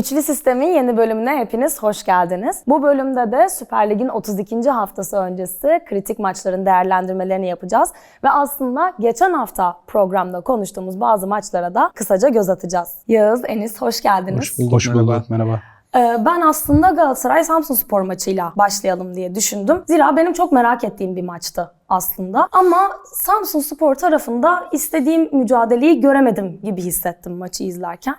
Üçlü Sistem'in yeni bölümüne hepiniz hoş geldiniz. Bu bölümde de Süper Lig'in 32. haftası öncesi kritik maçların değerlendirmelerini yapacağız. Ve aslında geçen hafta programda konuştuğumuz bazı maçlara da kısaca göz atacağız. Yağız, Enis hoş geldiniz. Hoş bulduk. Hoş bulduk. merhaba. Merhaba. Ee, Ben aslında Galatasaray Samsun Spor maçıyla başlayalım diye düşündüm. Zira benim çok merak ettiğim bir maçtı aslında. Ama Samsun Spor tarafında istediğim mücadeleyi göremedim gibi hissettim maçı izlerken.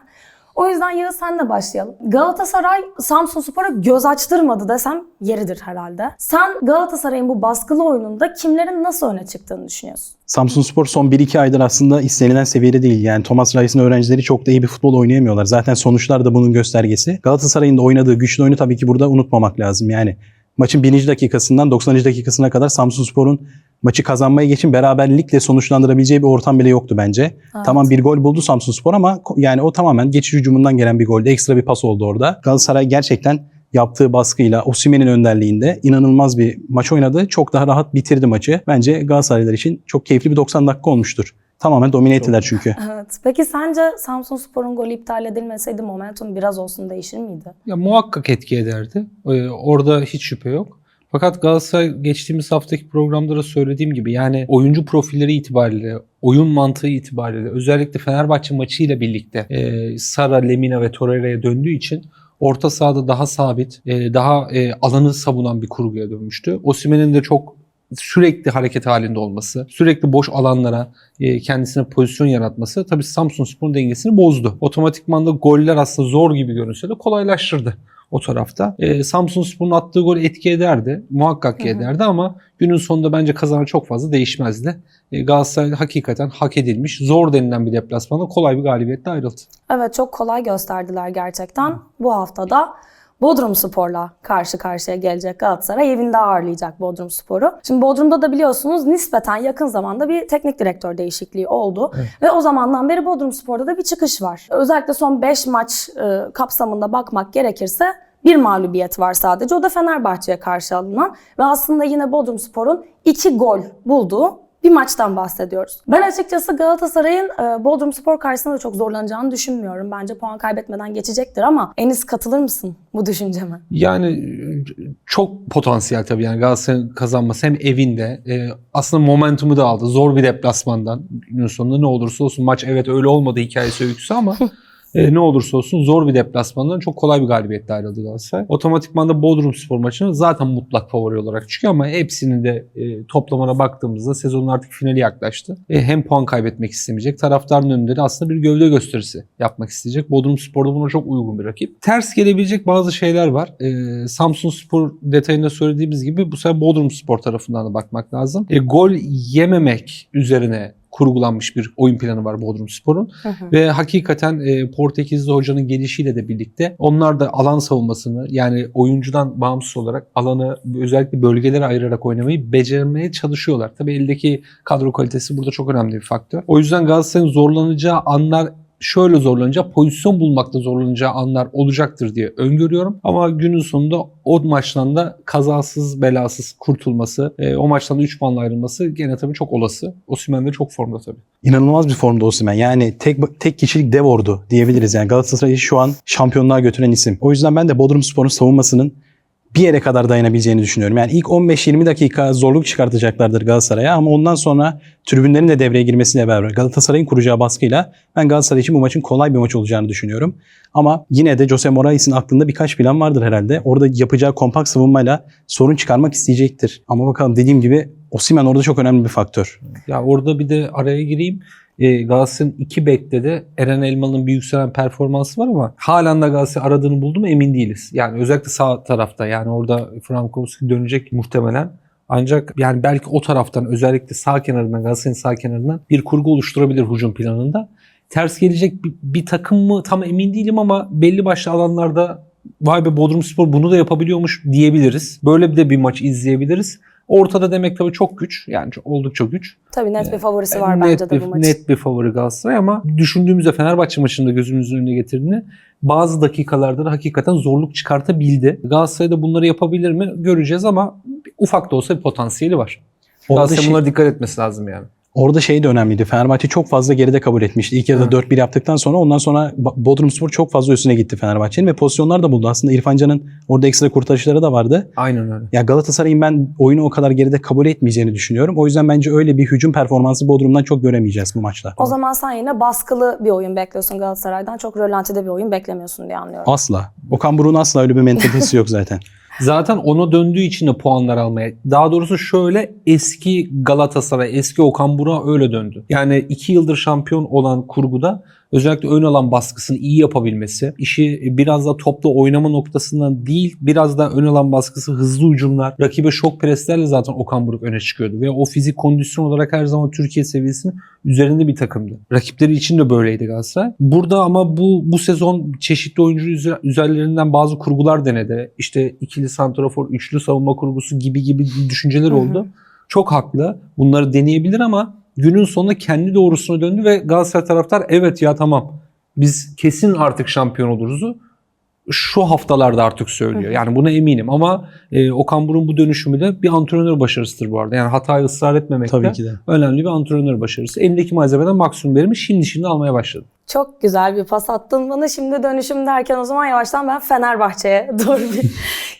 O yüzden Yağız senle başlayalım. Galatasaray Samsun Spor'a göz açtırmadı desem yeridir herhalde. Sen Galatasaray'ın bu baskılı oyununda kimlerin nasıl öne çıktığını düşünüyorsun? Samsun Spor son 1-2 aydır aslında istenilen seviyede değil. Yani Thomas Reis'in öğrencileri çok da iyi bir futbol oynayamıyorlar. Zaten sonuçlar da bunun göstergesi. Galatasaray'ın da oynadığı güçlü oyunu tabii ki burada unutmamak lazım. Yani maçın 1. dakikasından 90. dakikasına kadar Samsun Spor'un maçı kazanmaya geçin beraberlikle sonuçlandırabileceği bir ortam bile yoktu bence. Tamam bir gol buldu Samsun Spor ama yani o tamamen geçiş hücumundan gelen bir goldü. Ekstra bir pas oldu orada. Galatasaray gerçekten yaptığı baskıyla Osimhen'in önderliğinde inanılmaz bir maç oynadı. Çok daha rahat bitirdi maçı. Bence Galatasaraylılar için çok keyifli bir 90 dakika olmuştur. Tamamen domine ettiler çünkü. Evet. Peki sence Samsun Spor'un golü iptal edilmeseydi momentum biraz olsun değişir miydi? Ya muhakkak etki ederdi. Ee, orada hiç şüphe yok. Fakat Galatasaray geçtiğimiz haftaki programda da söylediğim gibi yani oyuncu profilleri itibariyle, oyun mantığı itibariyle özellikle Fenerbahçe maçıyla birlikte e, Sara, Lemina ve Torreira'ya döndüğü için orta sahada daha sabit, e, daha e, alanı savunan bir kurguya dönmüştü. Osimhen'in de çok sürekli hareket halinde olması, sürekli boş alanlara e, kendisine pozisyon yaratması tabii Samsun Spor'un dengesini bozdu. Otomatikman da goller aslında zor gibi görünse de kolaylaştırdı o tarafta. E, Samsun Spor'un attığı gol etki ederdi. Muhakkak ki ederdi ama günün sonunda bence kazanan çok fazla değişmezdi. E, Galatasaray hakikaten hak edilmiş, zor denilen bir deplasmanda kolay bir galibiyetle ayrıldı. Evet çok kolay gösterdiler gerçekten. Bu haftada Bodrum Spor'la karşı karşıya gelecek Galatasaray evinde ağırlayacak Bodrum Spor'u. Şimdi Bodrum'da da biliyorsunuz nispeten yakın zamanda bir teknik direktör değişikliği oldu. Evet. Ve o zamandan beri Bodrum Spor'da da bir çıkış var. Özellikle son 5 maç e, kapsamında bakmak gerekirse bir mağlubiyet var sadece. O da Fenerbahçe'ye karşı alınan ve aslında yine Bodrum Spor'un 2 gol bulduğu bir maçtan bahsediyoruz. Ben açıkçası Galatasaray'ın e, Bodrum Spor karşısında da çok zorlanacağını düşünmüyorum. Bence puan kaybetmeden geçecektir ama Enis katılır mısın bu düşünceme? Yani çok potansiyel tabii yani Galatasaray'ın kazanması hem evinde e, aslında momentumu da aldı. Zor bir deplasmandan günün sonunda ne olursa olsun maç evet öyle olmadı hikayesi öyküsü ama e, ne olursa olsun zor bir deplasmandan çok kolay bir galibiyetle ayrıldı Galatasaray. Otomatikman da Bodrum Spor maçını zaten mutlak favori olarak çıkıyor ama hepsinin de e, toplamına baktığımızda sezonun artık finali yaklaştı. E, hem puan kaybetmek istemeyecek taraftarın önünde de aslında bir gövde gösterisi yapmak isteyecek. Bodrum Spor da buna çok uygun bir rakip. Ters gelebilecek bazı şeyler var. E, Samsun Spor detayında söylediğimiz gibi bu sefer Bodrum Spor tarafından da bakmak lazım. E, gol yememek üzerine kurgulanmış bir oyun planı var Bodrum Spor'un. Ve hakikaten e, Portekizli hocanın gelişiyle de birlikte onlar da alan savunmasını yani oyuncudan bağımsız olarak alanı özellikle bölgelere ayırarak oynamayı becermeye çalışıyorlar. Tabii eldeki kadro kalitesi burada çok önemli bir faktör. O yüzden Galatasaray'ın zorlanacağı anlar şöyle zorlanacağı, pozisyon bulmakta zorlanacağı anlar olacaktır diye öngörüyorum. Ama günün sonunda o maçtan da kazasız belasız kurtulması, e, o maçtan da 3 puanla ayrılması gene tabii çok olası. Osimhen de çok formda tabii. İnanılmaz bir formda Osimhen. Yani tek tek kişilik dev ordu diyebiliriz. Yani Galatasaray'ı şu an şampiyonluğa götüren isim. O yüzden ben de Bodrum Spor'un savunmasının bir yere kadar dayanabileceğini düşünüyorum. Yani ilk 15-20 dakika zorluk çıkartacaklardır Galatasaray'a ama ondan sonra tribünlerin de devreye girmesiyle beraber Galatasaray'ın kuracağı baskıyla ben Galatasaray için bu maçın kolay bir maç olacağını düşünüyorum. Ama yine de Jose Moraes'in aklında birkaç plan vardır herhalde. Orada yapacağı kompakt savunmayla sorun çıkarmak isteyecektir. Ama bakalım dediğim gibi Osimhen orada çok önemli bir faktör. Ya orada bir de araya gireyim. E, Galatasaray'ın iki bekte de Eren Elmalı'nın bir yükselen performansı var ama halen de Galatasaray aradığını buldu mu emin değiliz. Yani özellikle sağ tarafta yani orada Frankowski dönecek muhtemelen. Ancak yani belki o taraftan özellikle sağ kenarından Galatasaray'ın sağ kenarından bir kurgu oluşturabilir hücum planında. Ters gelecek bir, bir takım mı tam emin değilim ama belli başlı alanlarda vay be Bodrum Spor bunu da yapabiliyormuş diyebiliriz. Böyle bir de bir maç izleyebiliriz. Ortada demek tabii çok güç. Yani çok- oldukça güç. Tabii net bir favorisi var net bence de bir, bu maçın. Net bir favori Galatasaray ama düşündüğümüzde Fenerbahçe maçında gözümüzün önüne getirdiğini bazı dakikalarda da hakikaten zorluk çıkartabildi. Galatasaray da bunları yapabilir mi göreceğiz ama ufak da olsa bir potansiyeli var. Orada Galatasaray şey- bunlara dikkat etmesi lazım yani. Orada şey de önemliydi. Fenerbahçe çok fazla geride kabul etmişti. İlk yarıda 4-1 yaptıktan sonra ondan sonra Bodrumspor çok fazla üstüne gitti Fenerbahçe'nin ve pozisyonlar da buldu. Aslında İrfan Can'ın orada ekstra kurtarışları da vardı. Aynen öyle. Ya Galatasaray'ın ben oyunu o kadar geride kabul etmeyeceğini düşünüyorum. O yüzden bence öyle bir hücum performansı Bodrum'dan çok göremeyeceğiz bu maçta. O zaman sen yine baskılı bir oyun bekliyorsun Galatasaray'dan. Çok rölantide bir oyun beklemiyorsun diye anlıyorum. Asla. Okan Buruk'un asla öyle bir mentalitesi yok zaten. Zaten ona döndüğü için de puanlar almaya. Daha doğrusu şöyle eski Galatasaray, eski Okan Burak'a öyle döndü. Yani iki yıldır şampiyon olan kurguda özellikle ön alan baskısını iyi yapabilmesi, işi biraz da topla oynama noktasından değil, biraz da ön alan baskısı, hızlı ucumlar, rakibe şok preslerle zaten Okan Buruk öne çıkıyordu. Ve o fizik kondisyon olarak her zaman Türkiye seviyesinin üzerinde bir takımdı. Rakipleri için de böyleydi Galatasaray. Burada ama bu bu sezon çeşitli oyuncu üzer- üzerlerinden bazı kurgular denedi. İşte ikili santrafor, üçlü savunma kurgusu gibi gibi düşünceler Hı hı. oldu. Çok haklı. Bunları deneyebilir ama günün sonunda kendi doğrusuna döndü ve Galatasaray taraftar evet ya tamam biz kesin artık şampiyon oluruz'u şu haftalarda artık söylüyor. Yani buna eminim ama e, Okan Buruk'un bu dönüşümü de bir antrenör başarısıdır bu arada. Yani hatayı ısrar etmemek de Tabii ki de. önemli bir antrenör başarısı. Elindeki malzemeden maksimum verimi şimdi şimdi almaya başladı. Çok güzel bir pas attın bana. Şimdi dönüşüm derken o zaman yavaştan ben Fenerbahçe'ye doğru bir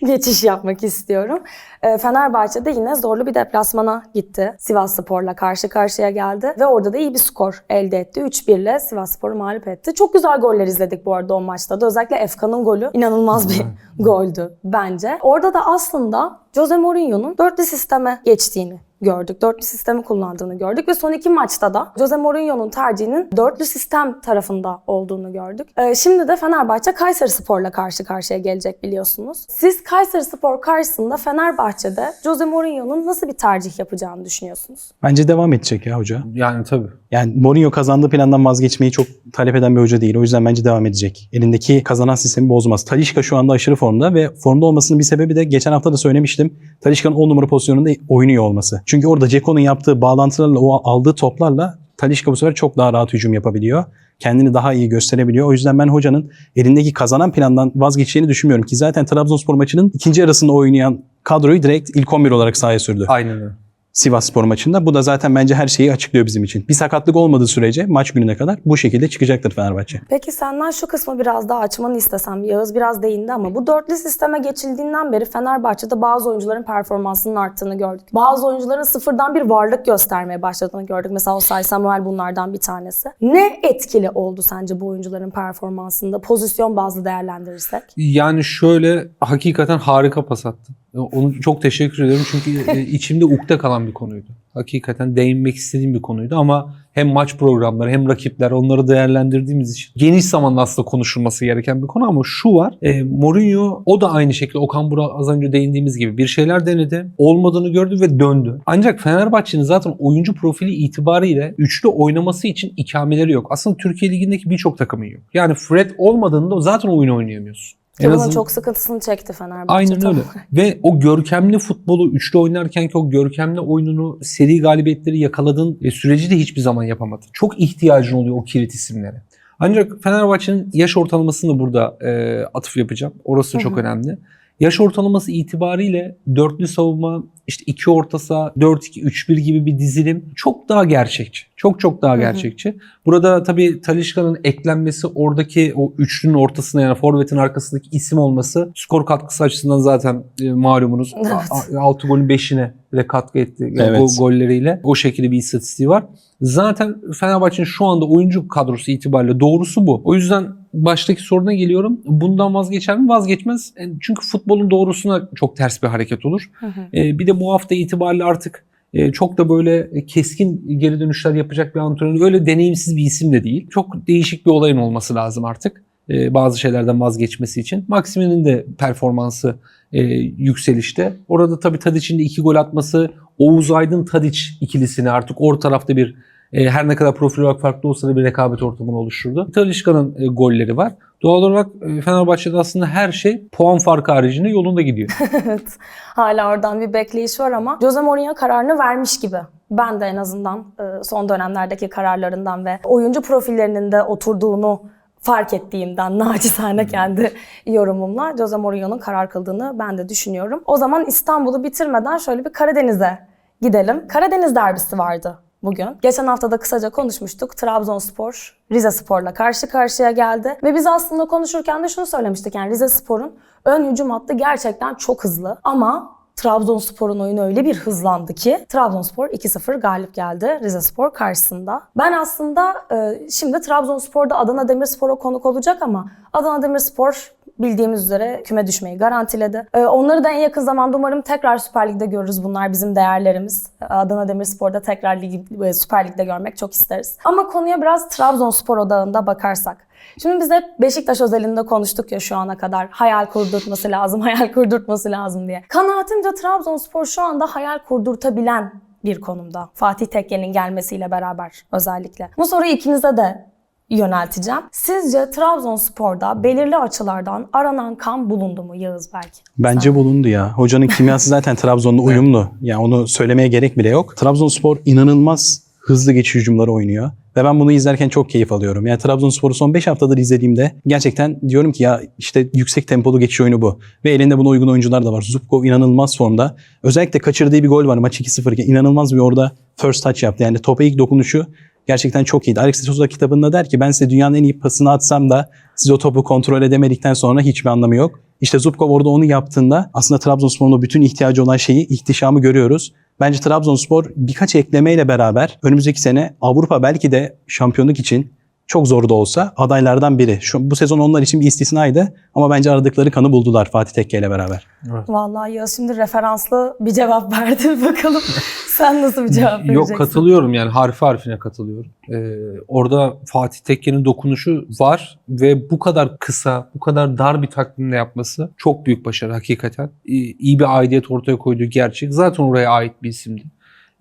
geçiş yapmak istiyorum. Ee, Fenerbahçe'de yine zorlu bir deplasmana gitti. Sivas Spor'la karşı karşıya geldi ve orada da iyi bir skor elde etti. 3-1 ile Sivas Spor'u mağlup etti. Çok güzel goller izledik bu arada o maçta da. Özellikle Efkan'ın golü inanılmaz bir goldü bence. Orada da aslında Jose Mourinho'nun dörtlü sisteme geçtiğini gördük. Dörtlü sistemi kullandığını gördük ve son iki maçta da Jose Mourinho'nun tercihinin dörtlü sistem tarafında olduğunu gördük. Ee, şimdi de Fenerbahçe Kayseri Spor'la karşı karşıya gelecek biliyorsunuz. Siz Kayseri Spor karşısında Fenerbahçe'de Jose Mourinho'nun nasıl bir tercih yapacağını düşünüyorsunuz? Bence devam edecek ya hoca. Yani tabii. Yani Mourinho kazandığı plandan vazgeçmeyi çok talep eden bir hoca değil. O yüzden bence devam edecek. Elindeki kazanan sistemi bozmaz. Talişka şu anda aşırı formda ve formda olmasının bir sebebi de geçen hafta da söylemiştim. Talişka'nın 10 numara pozisyonunda oynuyor olması. Çünkü orada Ceko'nun yaptığı bağlantılarla, o aldığı toplarla Talişka bu sefer çok daha rahat hücum yapabiliyor. Kendini daha iyi gösterebiliyor. O yüzden ben hocanın elindeki kazanan plandan vazgeçeceğini düşünmüyorum ki zaten Trabzonspor maçının ikinci yarısında oynayan kadroyu direkt ilk 11 olarak sahaya sürdü. Aynen öyle. Sivas Spor maçında. Bu da zaten bence her şeyi açıklıyor bizim için. Bir sakatlık olmadığı sürece maç gününe kadar bu şekilde çıkacaktır Fenerbahçe. Peki senden şu kısmı biraz daha açmanı istesem. Yağız biraz değindi ama bu dörtlü sisteme geçildiğinden beri Fenerbahçe'de bazı oyuncuların performansının arttığını gördük. Bazı oyuncuların sıfırdan bir varlık göstermeye başladığını gördük. Mesela Osay Samuel bunlardan bir tanesi. Ne etkili oldu sence bu oyuncuların performansında pozisyon bazlı değerlendirirsek? Yani şöyle hakikaten harika pas attı. Onu çok teşekkür ederim çünkü e, içimde ukde kalan bir konuydu. Hakikaten değinmek istediğim bir konuydu ama hem maç programları hem rakipler onları değerlendirdiğimiz için geniş zamanda aslında konuşulması gereken bir konu ama şu var. E, Mourinho o da aynı şekilde Okan Burak az önce değindiğimiz gibi bir şeyler denedi. Olmadığını gördü ve döndü. Ancak Fenerbahçe'nin zaten oyuncu profili itibariyle üçlü oynaması için ikameleri yok. Aslında Türkiye Ligi'ndeki birçok takımın yok. Yani Fred olmadığında zaten oyun oynayamıyorsun. En bunun azından- çok sıkıntısını çekti Fenerbahçe. Aynen öyle. Ve o görkemli futbolu üçlü oynarken ki o görkemli oyununu seri galibiyetleri yakaladığın e, süreci de hiçbir zaman yapamadın. Çok ihtiyacın oluyor o kilit isimlere. Ancak Fenerbahçe'nin yaş ortalamasını burada e, atıf yapacağım. Orası çok önemli. Yaş ortalaması itibariyle dörtlü savunma, işte iki orta saha, 4-2-3-1 gibi bir dizilim çok daha gerçekçi. Çok çok daha hı. gerçekçi. Burada tabii Talişka'nın eklenmesi oradaki o üçlünün ortasına yani forvetin arkasındaki isim olması skor katkısı açısından zaten e, malumunuz. Evet. 6 golün 5'ine de katkı etti yani Evet. gol- golleriyle. O şekilde bir istatistiği var. Zaten Fenerbahçe'nin şu anda oyuncu kadrosu itibariyle doğrusu bu. O yüzden baştaki soruna geliyorum. Bundan vazgeçer mi? Vazgeçmez. E, Çünkü futbolun doğrusuna çok ters bir hareket olur. Hı hı. E, bir de bu hafta itibariyle artık e, çok da böyle keskin geri dönüşler yapacak bir antrenör. Öyle deneyimsiz bir isim de değil. Çok değişik bir olayın olması lazım artık. bazı şeylerden vazgeçmesi için. Maximin'in de performansı e, yükselişte. Orada tabii Tadic'in de iki gol atması Oğuz Aydın Tadic ikilisini artık orta tarafta bir her ne kadar profil olarak farklı olsa da bir rekabet ortamını oluşturdu. Talişka'nın e, golleri var. Doğal olarak e, Fenerbahçe'de aslında her şey puan farkı haricinde yolunda gidiyor. Evet. Hala oradan bir bekleyiş var ama Jose Mourinho kararını vermiş gibi. Ben de en azından e, son dönemlerdeki kararlarından ve oyuncu profillerinin de oturduğunu fark ettiğimden naçizane kendi yorumumla Jose Mourinho'nun karar kıldığını ben de düşünüyorum. O zaman İstanbul'u bitirmeden şöyle bir Karadeniz'e gidelim. Karadeniz derbisi vardı bugün. Geçen hafta da kısaca konuşmuştuk. Trabzonspor Rize Spor'la karşı karşıya geldi. Ve biz aslında konuşurken de şunu söylemiştik. Yani Rize Spor'un ön hücum hattı gerçekten çok hızlı. Ama Trabzonspor'un oyunu öyle bir hızlandı ki Trabzonspor 2-0 galip geldi Rize Spor karşısında. Ben aslında e, şimdi Trabzonspor'da Adana Demirspor'a konuk olacak ama Adana Demirspor bildiğimiz üzere küme düşmeyi garantiledi. E, onları da en yakın zamanda umarım tekrar Süper Lig'de görürüz. Bunlar bizim değerlerimiz. Adana Demirspor'da tekrar ligi, e, Süper Lig'de görmek çok isteriz. Ama konuya biraz Trabzonspor odağında bakarsak. Şimdi biz hep Beşiktaş özelinde konuştuk ya şu ana kadar. Hayal kurdurtması lazım, hayal kurdurtması lazım diye. Kanaatimce Trabzonspor şu anda hayal kurdurtabilen bir konumda. Fatih Tekke'nin gelmesiyle beraber özellikle. Bu soruyu ikinize de yönelteceğim. Sizce Trabzonspor'da belirli açılardan aranan kan bulundu mu Yağız belki? Bence bulundu ya. Hocanın kimyası zaten Trabzon'la uyumlu. Yani onu söylemeye gerek bile yok. Trabzonspor inanılmaz hızlı geçiş hücumları oynuyor. Ve ben bunu izlerken çok keyif alıyorum. Yani Trabzonspor'u son 5 haftadır izlediğimde gerçekten diyorum ki ya işte yüksek tempolu geçiş oyunu bu. Ve elinde buna uygun oyuncular da var. Zubkov inanılmaz formda. Özellikle kaçırdığı bir gol var maç 2-0 iken. inanılmaz bir orada first touch yaptı. Yani topa ilk dokunuşu gerçekten çok iyiydi. Alex de Souza kitabında der ki ben size dünyanın en iyi pasını atsam da siz o topu kontrol edemedikten sonra hiçbir anlamı yok. İşte Zubkov orada onu yaptığında aslında Trabzonspor'un bütün ihtiyacı olan şeyi, ihtişamı görüyoruz. Bence Trabzonspor birkaç eklemeyle beraber önümüzdeki sene Avrupa belki de şampiyonluk için çok zor da olsa adaylardan biri. Şu, bu sezon onlar için bir istisnaydı ama bence aradıkları kanı buldular Fatih Tekke ile beraber. Vallahi Yağız şimdi referanslı bir cevap verdi. Bakalım sen nasıl bir cevap vereceksin? Yok katılıyorum yani harfi harfine katılıyorum. Ee, orada Fatih Tekke'nin dokunuşu var ve bu kadar kısa, bu kadar dar bir takvimle yapması çok büyük başarı hakikaten. İyi, iyi bir aidiyet ortaya koyduğu gerçek. Zaten oraya ait bir isimdi.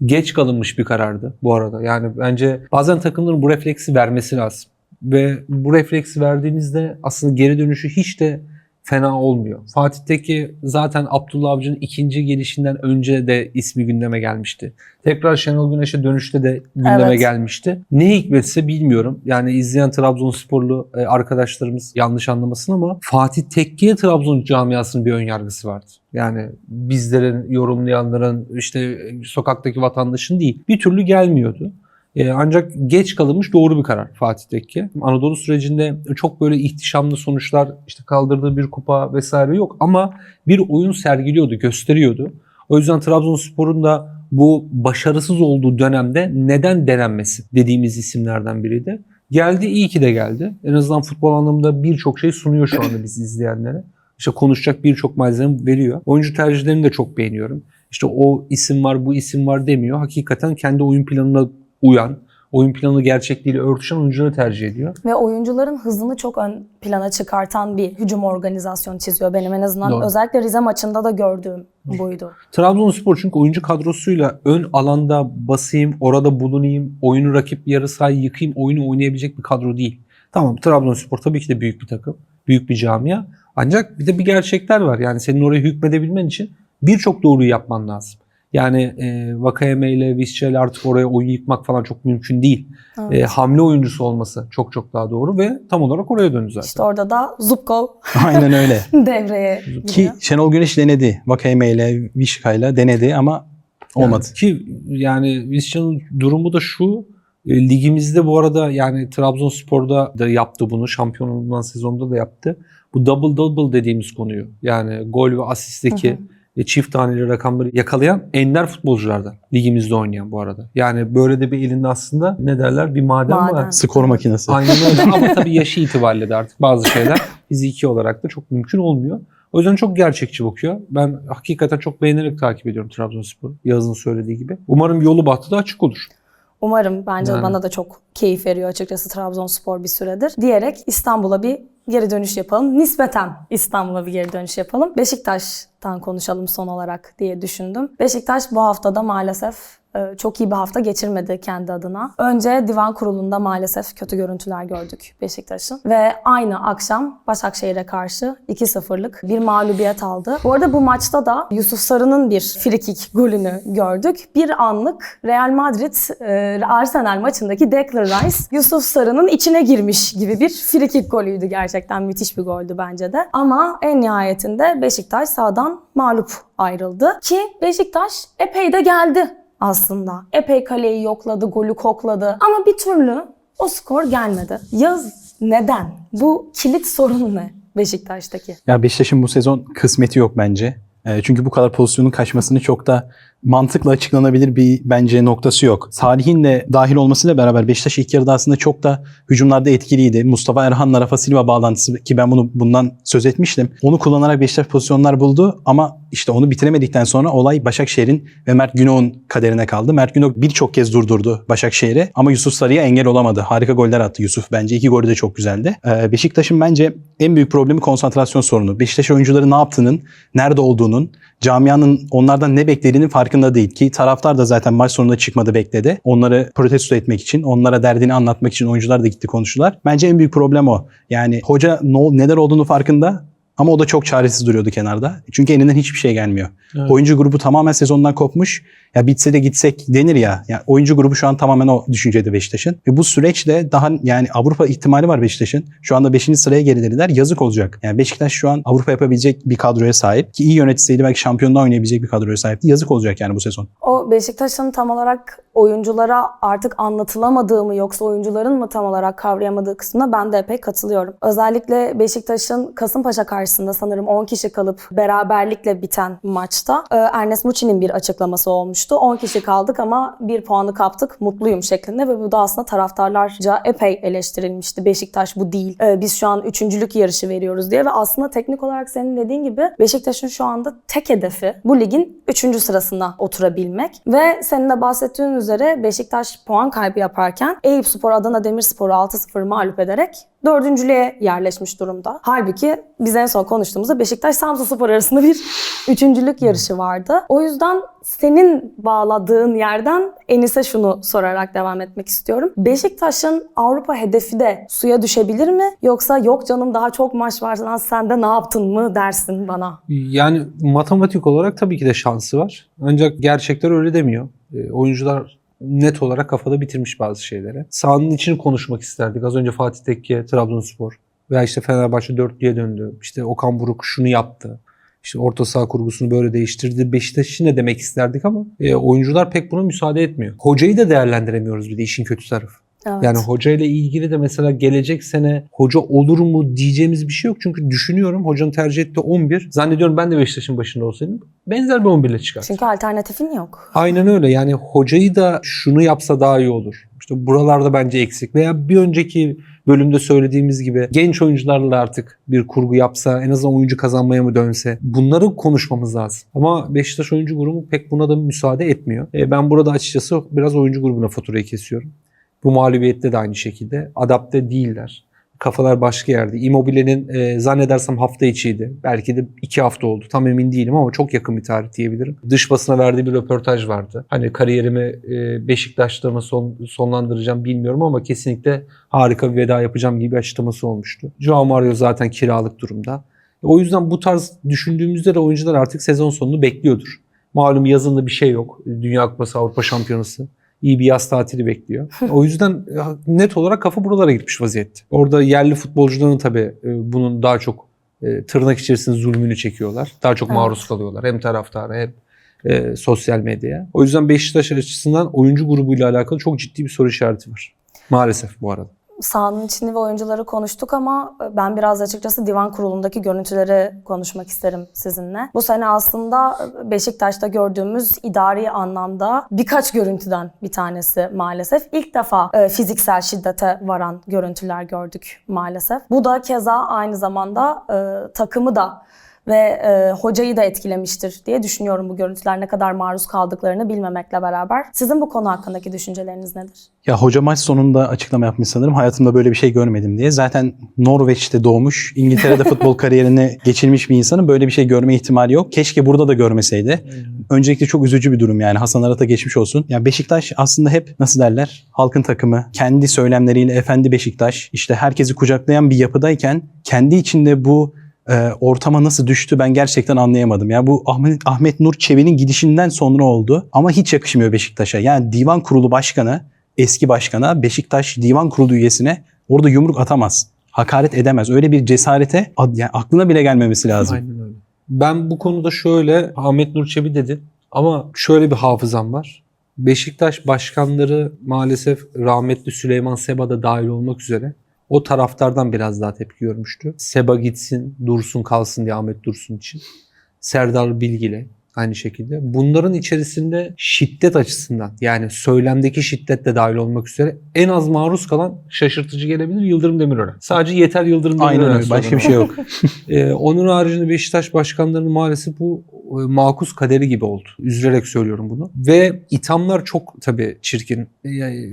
Geç kalınmış bir karardı bu arada. Yani bence bazen takımların bu refleksi vermesi lazım. Ve bu refleksi verdiğinizde aslında geri dönüşü hiç de fena olmuyor. Fatih Tekke zaten Abdullah Avcı'nın ikinci gelişinden önce de ismi gündeme gelmişti. Tekrar Şenol Güneş'e dönüşte de gündeme Evet. gelmişti. Ne hikmetse bilmiyorum. Yani izleyen Trabzonsporlu e, arkadaşlarımız yanlış anlamasın ama Fatih Tekke'ye Trabzon camiasının bir ön yargısı vardı. Yani bizlerin, yorumlayanların, işte e, sokaktaki vatandaşın değil. Bir türlü gelmiyordu. E, ancak geç kalınmış doğru bir karar Fatih Tekke. Anadolu sürecinde çok böyle ihtişamlı sonuçlar, işte kaldırdığı bir kupa vesaire yok ama bir oyun sergiliyordu, gösteriyordu. O yüzden Trabzonspor'un da bu başarısız olduğu dönemde neden denenmesi dediğimiz isimlerden biriydi. Geldi iyi ki de geldi. En azından futbol anlamında birçok şey sunuyor şu anda biz izleyenlere. İşte konuşacak birçok malzeme veriyor. Oyuncu tercihlerini de çok beğeniyorum. İşte o isim var, bu isim var demiyor. Hakikaten kendi oyun planına uyan, oyun planı gerçekliğiyle örtüşen oyuncuları tercih ediyor. Ve oyuncuların hızını çok ön plana çıkartan bir hücum organizasyonu çiziyor benim en azından. Doğru. Özellikle Rize maçında da gördüğüm buydu. Trabzonspor çünkü oyuncu kadrosuyla ön alanda basayım, orada bulunayım, oyunu rakip yarı sahayı yıkayım, oyunu oynayabilecek bir kadro değil. Tamam Trabzonspor tabii ki de büyük bir takım, büyük bir camia. Ancak bir de bir gerçekler var. Yani senin oraya hükmedebilmen için birçok doğruyu yapman lazım. Yani e, Vakayeme ile Visca ile artık oraya oyun yıkmak falan çok mümkün değil. Evet. E, hamle oyuncusu olması çok çok daha doğru ve tam olarak oraya döndü zaten. İşte orada da Zubkov Aynen öyle. devreye Ki giriyor. Şenol Güneş denedi. Vakayeme ile Vişka ile denedi ama olmadı. Yani ki yani Visca'nın durumu da şu. e, Ligimizde bu arada yani Trabzonspor'da da yaptı bunu. Şampiyon olunan sezonda da yaptı. Bu double double dediğimiz konuyu yani gol ve asistteki Hı hı. Çift taneli rakamları yakalayan ender futbolculardan ligimizde oynayan bu arada. Yani böyle de bir elinde aslında ne derler bir maden, Maden. var. Skor makinesi. Aynen öyle ama tabii yaşı itibariyle de artık bazı şeyler fiziki olarak da çok mümkün olmuyor. O yüzden çok gerçekçi bakıyor. Ben hakikaten çok beğenerek takip ediyorum Trabzonspor'u. Yağız'ın söylediği gibi. Umarım yolu bahtı da açık olur. Umarım bence Yani. bana da çok keyif veriyor açıkçası Trabzonspor bir süredir. Diyerek İstanbul'a bir geri dönüş yapalım. Nispeten İstanbul'a bir geri dönüş yapalım. Beşiktaş'tan konuşalım son olarak diye düşündüm. Beşiktaş bu haftada maalesef çok iyi bir hafta geçirmedi kendi adına. Önce divan kurulunda maalesef kötü görüntüler gördük Beşiktaş'ın. Ve aynı akşam Başakşehir'e karşı 2-0'lık bir mağlubiyet aldı. Bu arada bu maçta da Yusuf Sarı'nın bir frikik golünü gördük. Bir anlık Real Madrid e, Arsenal maçındaki Declan Rice Yusuf Sarı'nın içine girmiş gibi bir frikik golüydü gerçekten müthiş bir goldü bence de. Ama en nihayetinde Beşiktaş sağdan mağlup ayrıldı ki Beşiktaş epey de geldi aslında. Epey kaleyi yokladı, golü kokladı ama bir türlü o skor gelmedi. Yaz neden? Bu kilit sorun ne Beşiktaş'taki? Ya Beşiktaş'ın bu sezon kısmeti yok bence. E, Çünkü bu kadar pozisyonun kaçmasını çok da mantıkla açıklanabilir bir bence noktası yok. Salih'in de dahil olmasıyla beraber Beşiktaş ilk yarıda aslında çok da hücumlarda etkiliydi. Mustafa Erhan'la Rafa Silva bağlantısı ki ben bunu bundan söz etmiştim. Onu kullanarak Beşiktaş pozisyonlar buldu ama işte onu bitiremedikten sonra olay Başakşehir'in ve Mert Günok'un kaderine kaldı. Mert Günok birçok kez durdurdu Başakşehir'i ama Yusuf Sarı'ya engel olamadı. Harika goller attı Yusuf bence. İki golü de çok güzeldi. Ee, Beşiktaş'ın bence en büyük problemi konsantrasyon sorunu. Beşiktaş oyuncuları ne yaptığının, nerede olduğunun, camianın onlardan ne beklediğinin farkında değil ki taraftar da zaten maç sonunda çıkmadı bekledi. Onları protesto etmek için, onlara derdini anlatmak için oyuncular da gitti konuştular. Bence en büyük problem o. Yani hoca ne, ol- neler olduğunu farkında ama o da çok çaresiz duruyordu kenarda. Çünkü elinden hiçbir şey gelmiyor. Evet. Oyuncu grubu tamamen sezondan kopmuş. Ya bitse de gitsek denir ya. Yani oyuncu grubu şu an tamamen o düşüncede Beşiktaş'ın. Ve bu süreçle daha yani Avrupa ihtimali var Beşiktaş'ın. Şu anda 5. sıraya gerilediler. Yazık olacak. Yani Beşiktaş şu an Avrupa yapabilecek bir kadroya sahip. Ki iyi yönetseydi belki şampiyonluğa oynayabilecek bir kadroya sahipti. Yazık olacak yani bu sezon. O Beşiktaş'ın tam olarak oyunculara artık anlatılamadığı mı yoksa oyuncuların mı tam olarak kavrayamadığı kısmına ben de epey katılıyorum. Özellikle Beşiktaş'ın Kasımpaşa karşısında sanırım 10 kişi kalıp beraberlikle biten maçta e, Ernest Muçi'nin bir açıklaması olmuştu. 10 kişi kaldık ama bir puanı kaptık mutluyum şeklinde ve bu da aslında taraftarlarca epey eleştirilmişti. Beşiktaş bu değil. E, Biz şu an üçüncülük yarışı veriyoruz diye ve aslında teknik olarak senin dediğin gibi Beşiktaş'ın şu anda tek hedefi bu ligin üçüncü sırasına oturabilmek ve senin de bahsettiğin üzere Beşiktaş puan kaybı yaparken Eyüpspor Adana Demirspor'u 6-0 mağlup ederek dördüncülüğe yerleşmiş durumda. Halbuki biz en son konuştuğumuzda Beşiktaş Samsunspor arasında bir üçüncülük yarışı vardı. O yüzden senin bağladığın yerden Enis'e şunu sorarak devam etmek istiyorum. Beşiktaş'ın Avrupa hedefi de suya düşebilir mi? Yoksa yok canım daha çok maç var lan sen de ne yaptın mı dersin bana? Yani matematik olarak tabii ki de şansı var. Ancak gerçekler öyle demiyor. E, oyuncular net olarak kafada bitirmiş bazı şeyleri. Sahanın içini konuşmak isterdik. Az önce Fatih Tekke, Trabzonspor veya işte Fenerbahçe dörtlüye döndü. İşte Okan Buruk şunu yaptı. İşte orta saha kurgusunu böyle değiştirdi. Beşiktaş için de demek isterdik ama e, oyuncular pek buna müsaade etmiyor. Hocayı da değerlendiremiyoruz bir de işin kötü tarafı. Evet. Yani hoca ile ilgili de mesela gelecek sene hoca olur mu diyeceğimiz bir şey yok. Çünkü düşünüyorum hocanın tercih ettiği 11. Zannediyorum ben de Beşiktaş'ın başında olsaydım benzer bir 11 ile çıkar. Çünkü alternatifin yok. Aynen öyle. Yani hocayı da şunu yapsa daha iyi olur. İşte buralarda bence eksik. Veya bir önceki bölümde söylediğimiz gibi genç oyuncularla artık bir kurgu yapsa, en azından oyuncu kazanmaya mı dönse. Bunları konuşmamız lazım. Ama Beşiktaş oyuncu grubu pek buna da müsaade etmiyor. E, ben burada açıkçası biraz oyuncu grubuna faturayı kesiyorum. Bu mağlubiyette de aynı şekilde. Adapte değiller. Kafalar başka yerde. Immobile'nin e, zannedersem hafta içiydi. Belki de iki hafta oldu. Tam emin değilim ama çok yakın bir tarih diyebilirim. Dış basına verdiği bir röportaj vardı. Hani kariyerimi e, Beşiktaş'ta mı son, sonlandıracağım bilmiyorum ama kesinlikle harika bir veda yapacağım gibi bir açıklaması olmuştu. Joao Mario zaten kiralık durumda. O yüzden bu tarz düşündüğümüzde de oyuncular artık sezon sonunu bekliyordur. Malum yazında bir şey yok. Dünya Kupası, Avrupa Şampiyonası iyi bir yaz tatili bekliyor. O yüzden e, net olarak kafa buralara gitmiş vaziyette. Orada yerli futbolcuların tabii e, bunun daha çok e, tırnak içerisinde zulmünü çekiyorlar. Daha çok Evet. maruz kalıyorlar. Hem taraftara hem e, sosyal medyaya. O yüzden Beşiktaş açısından oyuncu grubuyla alakalı çok ciddi bir soru işareti var. Maalesef bu arada. Sahanın içini ve oyuncuları konuştuk ama ben biraz açıkçası divan kurulundaki görüntüleri konuşmak isterim sizinle. Bu sene aslında Beşiktaş'ta gördüğümüz idari anlamda birkaç görüntüden bir tanesi maalesef. İlk defa e, fiziksel şiddete varan görüntüler gördük maalesef. Bu da keza aynı zamanda e, takımı da ve e, hocayı da etkilemiştir diye düşünüyorum bu görüntüler ne kadar maruz kaldıklarını bilmemekle beraber. Sizin bu konu hakkındaki düşünceleriniz nedir? Ya hoca maç sonunda açıklama yapmış sanırım. Hayatımda böyle bir şey görmedim diye. Zaten Norveç'te doğmuş, İngiltere'de futbol kariyerini geçirmiş bir insanın böyle bir şey görme ihtimali yok. Keşke burada da görmeseydi. Öncelikle çok üzücü bir durum yani. Hasan Arat'a geçmiş olsun. Ya Beşiktaş aslında hep nasıl derler? Halkın takımı. Kendi söylemleriyle efendi Beşiktaş. işte herkesi kucaklayan bir yapıdayken kendi içinde bu e, ortama nasıl düştü ben gerçekten anlayamadım. Ya bu Ahmet, Ahmet Nur Çebi'nin gidişinden sonra oldu ama hiç yakışmıyor Beşiktaş'a. Yani divan kurulu başkanı, eski başkana, Beşiktaş divan kurulu üyesine orada yumruk atamaz. Hakaret edemez. Öyle bir cesarete yani aklına bile gelmemesi lazım. Aynen öyle. Ben bu konuda şöyle Ahmet Nur Çebi dedi ama şöyle bir hafızam var. Beşiktaş başkanları maalesef rahmetli Süleyman Seba da dahil olmak üzere o taraftardan biraz daha tepki görmüştü. Seba gitsin, Dursun kalsın diye Ahmet Dursun için. Serdar Bilgili aynı şekilde. Bunların içerisinde şiddet açısından yani söylemdeki şiddet de dahil olmak üzere en az maruz kalan şaşırtıcı gelebilir Yıldırım Demirören. Sadece yeter Yıldırım Demirören. Aynen öyle. Başka bir şey yok. Ee, onun haricinde Beşiktaş başkanlarının maalesef bu makus kaderi gibi oldu. Üzülerek söylüyorum bunu. Ve ithamlar çok tabii çirkin. E,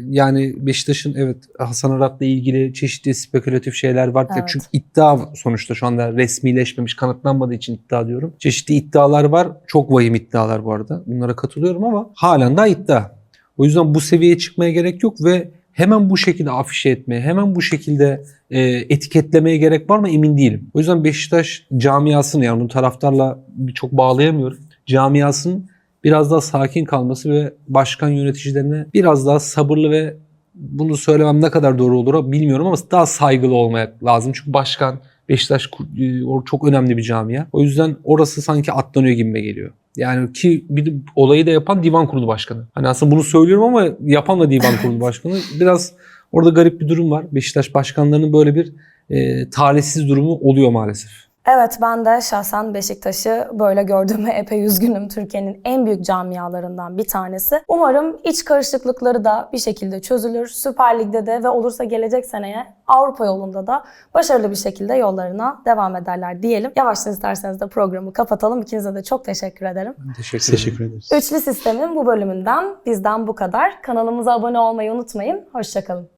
Yani Beşiktaş'ın evet Hasan Arat'la ilgili çeşitli spekülatif şeyler var. Evet. Çünkü iddia sonuçta şu anda resmileşmemiş, kanıtlanmadığı için iddia diyorum. Çeşitli iddialar var. Çok vahim iddialar bu arada. Bunlara katılıyorum ama halen daha iddia. O yüzden bu seviyeye çıkmaya gerek yok ve hemen bu şekilde afişe etmeye, hemen bu şekilde e, etiketlemeye gerek var mı emin değilim. O yüzden Beşiktaş camiasını yani bunu taraftarla çok bağlayamıyorum. Camiasının biraz daha sakin kalması ve başkan yöneticilerine biraz daha sabırlı ve bunu söylemem ne kadar doğru olur bilmiyorum ama daha saygılı olmaya lazım. Çünkü başkan Beşiktaş e, çok önemli bir camia. O yüzden orası sanki atlanıyor gibime geliyor. Yani ki bir olayı da yapan divan kurulu başkanı. Hani aslında bunu söylüyorum ama yapan da divan kurulu başkanı. Biraz orada garip bir durum var. Beşiktaş başkanlarının böyle bir e, talihsiz durumu oluyor maalesef. Evet ben de şahsen Beşiktaş'ı böyle gördüğüme epey üzgünüm. Türkiye'nin en büyük camialarından bir tanesi. Umarım iç karışıklıkları da bir şekilde çözülür. Süper Lig'de de ve olursa gelecek seneye Avrupa yolunda da başarılı bir şekilde yollarına devam ederler diyelim. Yavaştan isterseniz de programı kapatalım. İkinize de çok teşekkür ederim. Teşekkür ederim. Teşekkür ederiz. Üçlü Sistem'in bu bölümünden bizden bu kadar. Kanalımıza abone olmayı unutmayın. Hoşçakalın.